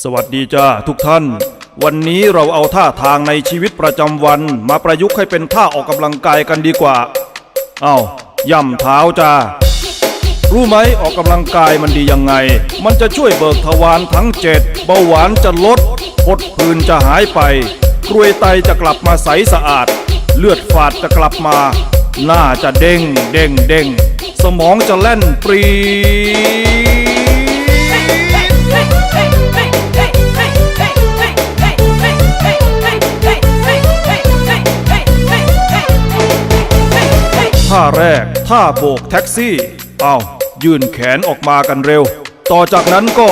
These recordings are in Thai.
สวัสดีจ้าทุกท่าน วันนี้เราเอาท่าทางในชีวิตประจำวัน มาประยุกต์ให้เป็นท่าออกกำลังกายกันดีกว่า เอา้าย่ำเท้าจ้า รู้ไหมออกกำลังกายมันดียังไง มันจะช่วยเบิกทวารทั้งเจ็ดเบาหวานจะลดพดผื่นจะหายไปกรวยไตจะกลับมาใสสะอาด เลือดฝาดจะกลับมา หน้าจะเด้งเด้งเด้งสมองจะแล่นปรี ท่าแรก ท่าโบกแท็กซี่ เอายื่นแขนออกมากันเร็ว ต่อจากนั้นก็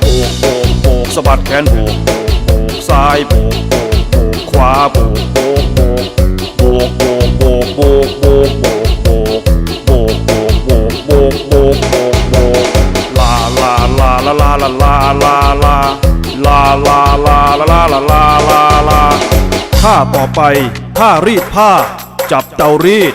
โบกโบกโบกสะบัดแขนโบกโบกโบกซ้ายโบกโบกโบกขวาโบกโบกโบกโบกโบกโบกโบกโบกโบกโบกโบกโบกโบกโบกโบกโบกโบกลาลาลาลาลาลาลาลาลาลาลาลาลาลาลาลาลาลาท่าต่อไปท่ารีดผ้า จับเตารีด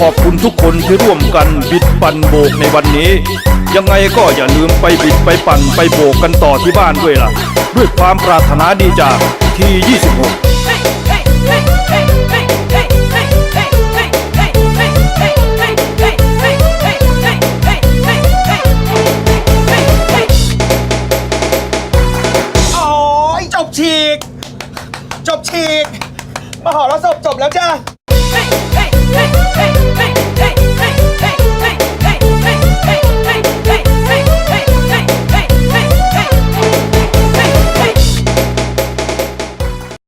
ขอบคุณทุกคนที่ร่วมกันบิดปั่นโบกในวันนี้ ยังไงก็อย่าลืมไปบิดไปปั่นไปโบกกันต่อที่บ้านด้วยล่ะ ด้วยความปรารถนาดีจากที26จบฉีก จบฉีก มหรสพจบแล้วจ้า hey, hey.